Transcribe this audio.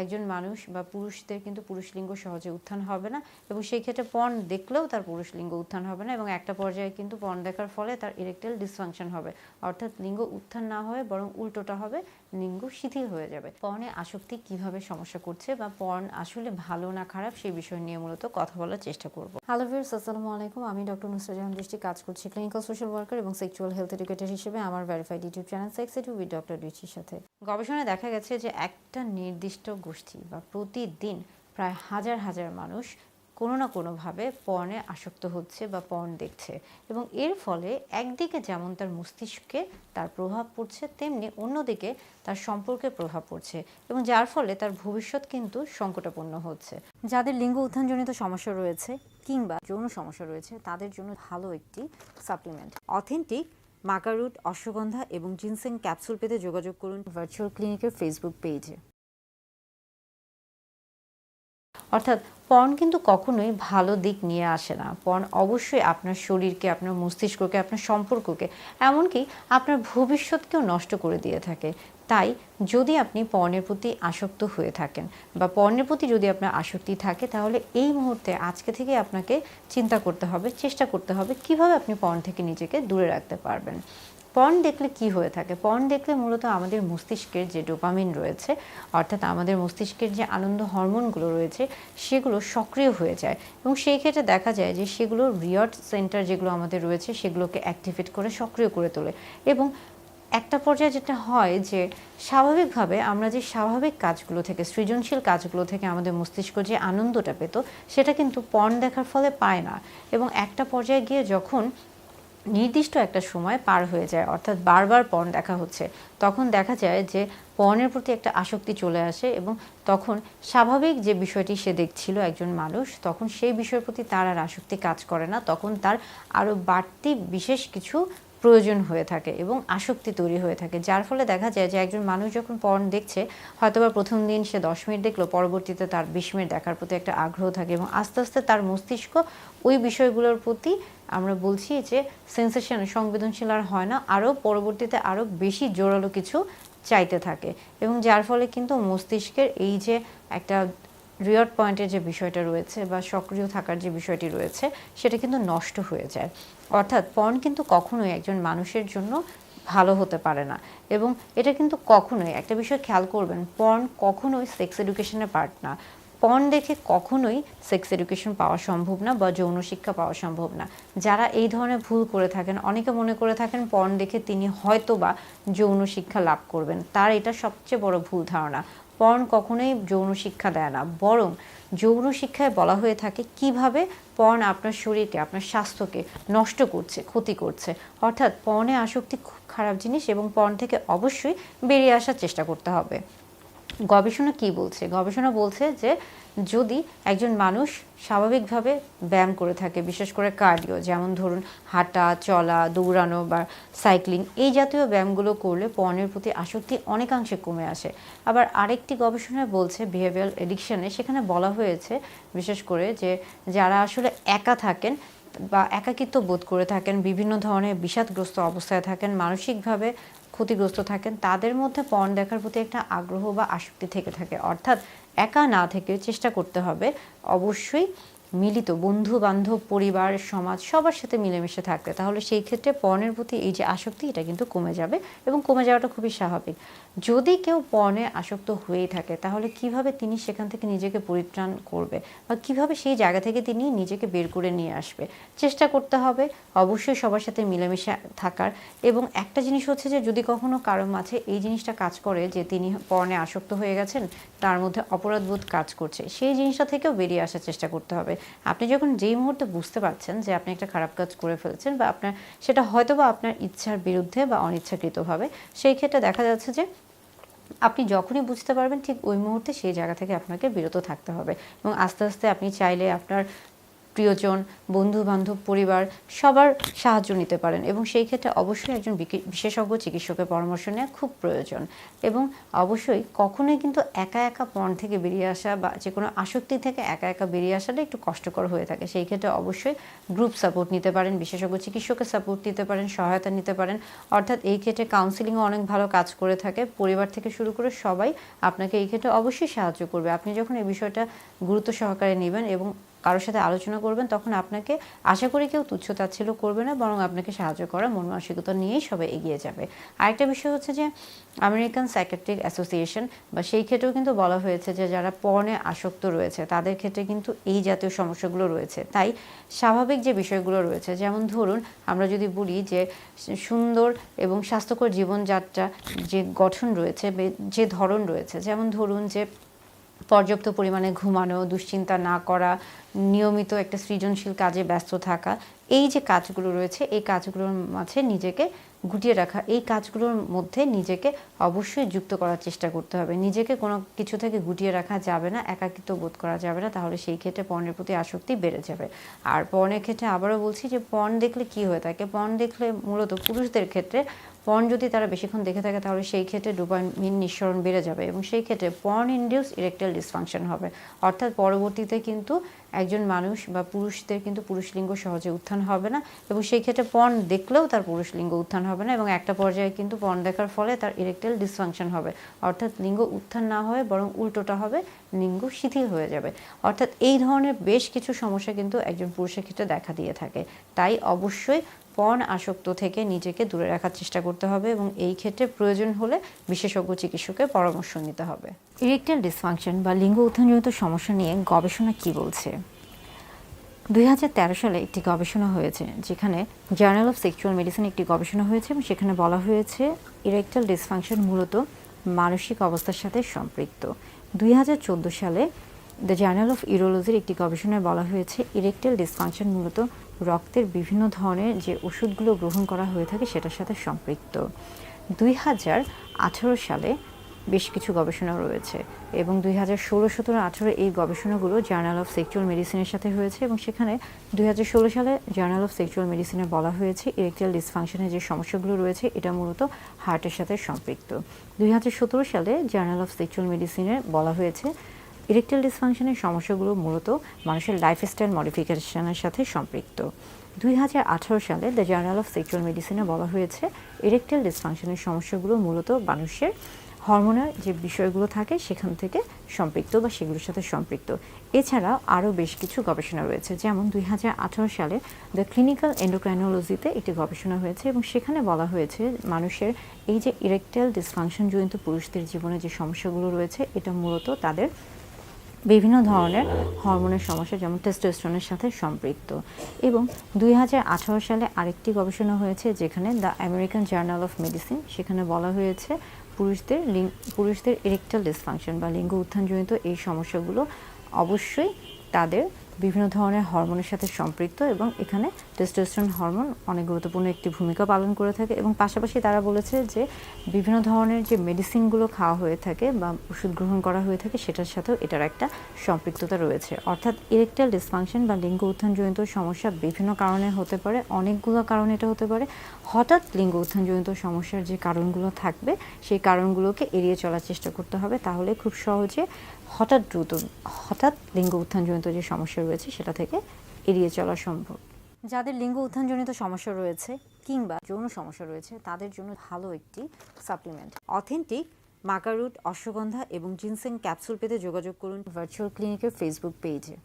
একজন মানুষ বা পুরুষদের কিন্তু পুরুষ লিঙ্গ সহজে উত্থান হবে না এবং সেই ক্ষেত্রে পর্ন দেখলেও তার পুরুষ লিঙ্গ উত্থান হবে না এবং একটা পর্যায়ে কিন্তু পর্ন দেখার ফলে তার ইরেকটাইল ডিসফাংশন হবে। অর্থাৎ লিঙ্গ উত্থান না হয়ে বরং উল্টোটা হবে লিঙ্গ শিথিল হয়ে যাবে। পর্নে আসক্তি কীভাবে সমস্যা করছে বা পর্ন আসলে ভালো না খারাপ সেই বিষয় নিয়ে মূলত কথা বলার চেষ্টা করব। হ্যালো ভিউয়ার্স আসসালামু আলাইকুম। আমি ডক্টর নুসরাত জাহান দৃষ্টি কাজ করছি ক্লিনিক্যাল সোশ্যাল ওয়ার্কার এবং সেক্সুয়াল হেলথ এডুকেটর হিসেবে আমার verified YouTube channel sex edu with doctor রিচির সাথে। গবেষণায় দেখা গেছে যে একটা নির্দিষ্ট গোষ্ঠী বা প্রতিদিন প্রায় হাজার হাজার মানুষ কোনো না কোনোভাবে পর্নে আসক্ত হচ্ছে বা পর্ন দেখছে এবং এর ফলে একদিকে যেমন তার মস্তিষ্কে তার প্রভাব পড়ছে, তেমনি অন্যদিকে তার সম্পর্কে প্রভাব পড়ছে এবং যার ফলে তার ভবিষ্যৎ কিন্তু সংকটাপন্ন হচ্ছে। যাদের লিঙ্গ উত্থানজনিত সমস্যা রয়েছে কিংবা যৌন সমস্যা রয়েছে, তাদের জন্য ভালো একটি সাপ্লিমেন্ট অথেন্টিক মাকারুট, অশ্বগন্ধা এবং জিনসেং ক্যাপসুল পেতে যোগাযোগ করুন ভার্চুয়াল ক্লিনিকের ফেসবুক পেজে অর্থাৎ পর্ন কিন্তু কখনোই ভালো দিক নিয়ে আসে না। পর্ন অবশ্যই আপনার শরীরকে, আপনার মস্তিষ্ককে, আপনার সম্পর্ককে, এমনকি আপনার ভবিষ্যৎকেও নষ্ট করে দিয়ে থাকে। তাই যদি আপনি পর্নের প্রতি আসক্ত হয়ে থাকেন বা পর্নের প্রতি যদি আপনার আসক্তি থাকে, তাহলে এই মুহূর্তে আজকে থেকে আপনাকে চিন্তা করতে হবে, চেষ্টা করতে হবে কীভাবে আপনি পর্ন থেকে নিজেকে দূরে রাখতে পারবেন। পর্ন দেখলে কি হয়ে থাকে? পর্ন দেখলে মূলত আমাদের মস্তিষ্কের যে ডোপামিন রয়েছে, অর্থাৎ আমাদের মস্তিষ্কের যে আনন্দ হরমোনগুলো রয়েছে, সেগুলো সক্রিয় হয়ে যায়। এবং সেই ক্ষেত্রে দেখা যায় যে সেগুলো রিয়ট সেন্টার যেগুলো আমাদের রয়েছে, সেগুলোকে অ্যাক্টিভেট করে সক্রিয় করে তোলে। এবং একটা পর্যায়ে যেটা হয় যে স্বাভাবিকভাবে আমরা যে স্বাভাবিক কাজগুলো থেকে, সৃজনশীল কাজগুলো থেকে আমাদের মস্তিষ্ক যে আনন্দটা পেত, সেটা কিন্তু পর্ন দেখার ফলে পায় না। এবং একটা পর্যায়ে গিয়ে যখন নির্দিষ্ট একটা সময় পার হয়ে যায়, অর্থাৎ বারবার পর্ন দেখা হচ্ছে, তখন দেখা যায় যে পর্নের প্রতি একটা আসক্তি চলে আসে এবং তখন স্বাভাবিক যে বিষয়টি সে দেখছিল একজন মানুষ, তখন সেই বিষয়ের প্রতি তার আর আসক্তি কাজ করে না, তখন তার আরও বাড়তি বিশেষ কিছু প্রয়োজন হয়ে থাকে এবং আসক্তি তৈরি হয়ে থাকে, যার ফলে দেখা যায় যে একজন মানুষ যখন পর্ন দেখছে, হয়তোবা প্রথম দিন সে দশ মিনিট দেখল, পরবর্তীতে তার বিশ মিনিট দেখার প্রতি একটা আগ্রহ থাকে এবং আস্তে আস্তে তার মস্তিষ্ক ওই বিষয়গুলোর প্রতি আমরা বলছি যে সেন্সেশন সংবেদনশীল আর হয় না, আরও পরবর্তীতে আরও বেশি জোরালো কিছু চাইতে থাকে। এবং যার ফলে কিন্তু মস্তিষ্কের এই যে একটা রিয়ট পয়েন্টের যে বিষয়টা রয়েছে বা সক্রিয় থাকার যে বিষয়টি রয়েছে, সেটা কিন্তু নষ্ট হয়ে যায়। অর্থাৎ পর্ন কিন্তু কখনোই একজন মানুষের জন্য ভালো হতে পারে না। এবং এটা কিন্তু কখনোই, একটা বিষয় খেয়াল করবেন, পর্ন কখনোই সেক্স এডুকেশনের পার্ট না। পর্ন দেখে কখনোই সেক্স এডুকেশন পাওয়া সম্ভব না বা যৌন শিক্ষা পাওয়া সম্ভব না। যারা এই ধরনের ভুল করে থাকেন, অনেকে মনে করে থাকেন পর্ন দেখে তিনি হয়তো বা যৌন শিক্ষা লাভ করবেন। তার এটা সবচেয়ে বড় ভুল ধারণা। পর্ন কখনোই যৌন শিক্ষা দেয় না, বরং যৌন শিক্ষায় বলা হয়ে থাকে কীভাবে পর্ন আপনার শরীরকে, আপনার স্বাস্থ্যকে নষ্ট করছে, ক্ষতি করছে। অর্থাৎ পর্নে আসক্তি খুব খারাপ জিনিস এবং পর্ন থেকে অবশ্যই বেরিয়ে আসার চেষ্টা করতে হবে। গবেষণা কি বলছে? গবেষণা বলছে যে যদি একজন মানুষ স্বাভাবিকভাবে ব্যায়াম করে থাকে, বিশেষ করে কার্ডিও যেমন ধরুন হাঁটা, চলা, দৌড়ানো বা সাইক্লিং এই জাতীয় ব্যায়ামগুলো করলে পর্নের প্রতি আসক্তি অনেকাংশে কমে আসে। আবার আরেকটি গবেষণায় বলছে বিহেভিয়ার এডিকশনে সেখানে বলা হয়েছে, বিশেষ করে যে যারা আসলে একা থাকেন বা একাকিত্ব বোধ করে থাকেন, বিভিন্ন ধরনের বিষাদগ্রস্ত অবস্থায় থাকেন, মানসিকভাবে ক্ষতিগ্রস্ত থাকেন, তাদের মধ্যে পর্ন দেখার প্রতি একটা আগ্রহ বা আসক্তি থেকে থাকে। অর্থাৎ একা না থেকে চেষ্টা করতে হবে। অবশ্যই মিলিত বন্ধু বান্ধব, পরিবার, সমাজ, সবার সাথে মিলেমিশে থাকতে। তাহলে সেই ক্ষেত্রে পর্নের প্রতি এই যে আসক্তি, এটা কিন্তু কমে যাবে এবং কমে যাওয়াটা খুবই স্বাভাবিক। যদি কেউ পর্নে আসক্ত হয়েই থাকে, তাহলে কীভাবে তিনি সেখান থেকে নিজেকে পরিত্রাণ করবে বা কীভাবে সেই জায়গা থেকে তিনি নিজেকে বের করে নিয়ে আসবে? চেষ্টা করতে হবে অবশ্যই সবার সাথে মিলেমিশে থাকার। এবং একটা জিনিস হচ্ছে যে, যদি কখনো কারও মাঝে এই জিনিসটা কাজ করে যে, তিনি পর্নে আসক্ত হয়ে গেছেন, তার মধ্যে অপরাধবোধ কাজ করছে, সেই জিনিসটা থেকেও বেরিয়ে আসার চেষ্টা করতে হবে। আপনি যখন যেই মুহূর্তে বুঝতে পারছেন যে আপনি একটা খারাপ কাজ করে ফেলছেন বা আপনার, সেটা হয়তো বা আপনার ইচ্ছার বিরুদ্ধে বা অনিচ্ছাকৃতভাবে, সেই ক্ষেত্রে দেখা যাচ্ছে যে আপনি যখনই বুঝতে পারবেন ঠিক ওই মুহূর্তে সেই জায়গা থেকে আপনাকে বিরত থাকতে হবে এবং আস্তে আস্তে আপনি চাইলে আপনার প্রিয়জন বন্ধু বান্ধব পরিবার সবার সাহায্য নিতে পারেন এবং সেই ক্ষেত্রে অবশ্যই একজন বিশেষজ্ঞ চিকিৎসকের পরামর্শ নেওয়া খুব প্রয়োজন এবং অবশ্যই কখনোই কিন্তু একা একা পণ থেকে বেরিয়ে আসা বা যে কোনো আসক্তি থেকে একা একা বেরিয়ে আসাটা একটু কষ্টকর হয়ে থাকে। সেই ক্ষেত্রে অবশ্যই গ্রুপ সাপোর্ট নিতে পারেন, বিশেষজ্ঞ চিকিৎসকের সাপোর্ট নিতে পারেন, সহায়তা নিতে পারেন। অর্থাৎ এই ক্ষেত্রে কাউন্সিলিংও অনেক ভালো কাজ করে থাকে। পরিবার থেকে শুরু করে সবাই আপনাকে এই ক্ষেত্রে অবশ্যই সাহায্য করবে। আপনি যখন এই বিষয়টা গুরুত্ব সহকারে নেবেন এবং কারোর সাথে আলোচনা করবেন, তখন আপনাকে আশা করি কেউ তুচ্ছ তাচ্ছিল্য করবে না, বরং আপনাকে সাহায্য করা, মন মানসিকতা নিয়েই সবাই এগিয়ে যাবে। আরেকটা বিষয় হচ্ছে যে, আমেরিকান সাইকেট্রিক অ্যাসোসিয়েশন বা সেই ক্ষেত্রেও কিন্তু বলা হয়েছে যে, যারা পর্নে আসক্ত রয়েছে, তাদের ক্ষেত্রে কিন্তু এই জাতীয় সমস্যাগুলো রয়েছে। তাই স্বাভাবিক যে বিষয়গুলো রয়েছে, যেমন ধরুন, আমরা যদি বলি যে, সুন্দর এবং স্বাস্থ্যকর জীবনযাত্রা যে গঠন রয়েছে যে ধরন রয়েছে, যেমন ধরুন যে পর্যাপ্ত পরিমাণে ঘুমানো, দুশ্চিন্তা না করা, নিয়মিত একটা সৃজনশীল কাজে ব্যস্ত থাকা, এই যে কাজগুলো রয়েছে, এই কাজগুলোর মাঝে নিজেকে গুটিয়ে রাখা, এই কাজগুলোর মধ্যে নিজেকে অবশ্যই যুক্ত করার চেষ্টা করতে হবে। নিজেকে কোনো কিছু থেকে গুটিয়ে রাখা যাবে না, একাকিত্ব বোধ করা যাবে না, তাহলে সেই ক্ষেত্রে পণের প্রতি আসক্তি বেড়ে যাবে। আর পণের ক্ষেত্রে আবারও বলছি যে পণ দেখলে কি হয়ে থাকে? পণ দেখলে মূলত পুরুষদের ক্ষেত্রে পর্ন যদি তারা বেশিক্ষণ দেখে থাকে, তাহলে সেই ক্ষেত্রে ডোপামিন নিঃসরণ বেড়ে যাবে এবং সেই ক্ষেত্রে পর্ন ইনডিউস ইরেকটাইল ডিসফাংশন হবে। অর্থাৎ পরবর্তীতে কিন্তু একজন মানুষ বা পুরুষদের কিন্তু পুরুষ লিঙ্গ সহজে উত্থান হবে না এবং সেই ক্ষেত্রে পর্ন দেখলেও তার পুরুষ লিঙ্গ উত্থান হবে না এবং একটা পর্যায়ে কিন্তু পর্ন দেখার ফলে তার ইরেকটাইল ডিসফাংশন হবে। অর্থাৎ লিঙ্গ উত্থান না হয়ে বরং উল্টোটা হবে, লিঙ্গ শিথিল হয়ে যাবে। অর্থাৎ এই ধরনের বেশ কিছু সমস্যা কিন্তু একজন পুরুষের ক্ষেত্রে দেখা দিয়ে থাকে। তাই অবশ্যই পর্ন আসক্ত থেকে নিজেকে দূরে রাখার চেষ্টা করতে হবে এবং এই ক্ষেত্রে প্রয়োজন হলে বিশেষজ্ঞ চিকিৎসকের পরামর্শ নিতে হবে। ইরেকটাইল ডিসফাংশন বা লিঙ্গ উত্থানজনিত সমস্যা নিয়ে গবেষণা কি বলছে? দুই হাজার তেরো সালে একটি গবেষণা হয়েছে যেখানে জার্নাল অফ সেক্সুয়াল মেডিসিন একটি গবেষণা হয়েছে এবং সেখানে বলা হয়েছে ইরেকটাইল ডিসফাংশন মূলত মানসিক অবস্থার সাথে সম্পৃক্ত। দুই হাজার চোদ্দ সালে দ্য জার্নাল অফ ইউরোলজির একটি গবেষণায় বলা হয়েছে ইরেকটাইল ডিসফাংশন মূলত রক্তের বিভিন্ন ধরনের যে ওষুধগুলো গ্রহণ করা হয়ে থাকে সেটার সাথে সম্পৃক্ত। দুই হাজার আঠেরো সালে বেশ কিছু গবেষণা রয়েছে এবং দুই হাজার ষোলো সতেরো আঠেরো এই গবেষণাগুলো জার্নাল অফ সেক্সুয়াল মেডিসিনের সাথে হয়েছে এবং সেখানে দুই হাজার ষোলো সালে জার্নাল অফ সেক্সুয়াল মেডিসিনে বলা হয়েছে ইরেকটাইল ডিসফাংশনের যে সমস্যাগুলো রয়েছে এটা মূলত হার্টের সাথে সম্পৃক্ত। দুই হাজার সতেরো সালে জার্নাল অফ সেক্সুয়াল মেডিসিনে বলা হয়েছে ইরেকটাইল ডিসফাংশনের সমস্যাগুলো মূলত মানুষের লাইফস্টাইল মডিফিকেশনের সাথে সম্পৃক্ত। দুই হাজার আঠারো সালে দ্য জার্নাল অফ সেক্সুয়াল মেডিসিনে বলা হয়েছে ইরেকটাইল ডিসফাংশনের সমস্যাগুলো মূলত মানুষের হরমোনের যে বিষয়গুলো থাকে সেখান থেকে সম্পৃক্ত বা সেগুলোর সাথে সম্পৃক্ত। এছাড়াও আরও বেশ কিছু গবেষণা রয়েছে, যেমন দুই হাজার আঠারো সালে দ্য ক্লিনিক্যাল এন্ডোক্রাইনোলজিতে একটি গবেষণা হয়েছে এবং সেখানে বলা হয়েছে মানুষের এই যে ইরেকটাইল ডিসফাংশনজনিত পুরুষদের জীবনে যে সমস্যাগুলো রয়েছে, এটা মূলত তাদের বিভিন্ন ধরনের হরমোনের সমস্যা, যেমন টেস্টোস্টেরনের সাথে সম্পৃক্ত। এবং দুই হাজার আঠারো সালে আরেকটি গবেষণা হয়েছে, যেখানে the American journal of medicine, সেখানে বলা হয়েছে পুরুষদের লিঙ্গ পুরুষদের ইরেকটাল ডিসফাংশন বা লিঙ্গ উত্থানজনিত এই সমস্যাগুলো অবশ্যই তাদের বিভিন্ন ধরনের হরমোনের সাথে সম্পৃক্ত এবং এখানে টেস্টোস্টেরন হরমোন অনেক গুরুত্বপূর্ণ একটি ভূমিকা পালন করে থাকে এবং পাশাপাশি তারা বলেছে যে বিভিন্ন ধরনের যে মেডিসিনগুলো খাওয়া হয়ে থাকে বা ওষুধ গ্রহণ করা হয়ে থাকে সেটার সাথেও এটার একটা সম্পৃক্ততা রয়েছে। অর্থাৎ ইরেকটাল ডিসফাংশন বা লিঙ্গ উত্থানজনিত সমস্যা বিভিন্ন কারণে হতে পারে, অনেকগুলো কারণে এটা হতে পারে। হঠাৎ লিঙ্গ উত্থানজনিত সমস্যার যে কারণগুলো থাকবে, সেই কারণগুলোকে এড়িয়ে চলার চেষ্টা করতে হবে। তাহলে খুব সহজে হঠাৎ দ্রুত, হঠাৎ লিঙ্গ উত্থানজনিত যে সমস্যা রয়েছে সেটা থেকে এড়িয়ে চলা সম্ভব। যাদের লিঙ্গ উত্থানজনিত সমস্যা রয়েছে কিংবা যৌন সমস্যা রয়েছে, তাদের জন্য ভালো একটি সাপ্লিমেন্ট অথেন্টিক মাকারুট, অশ্বগন্ধা এবং জিনসেং ক্যাপসুল পেতে যোগাযোগ করুন ভার্চুয়াল ক্লিনিকের ফেসবুক পেজে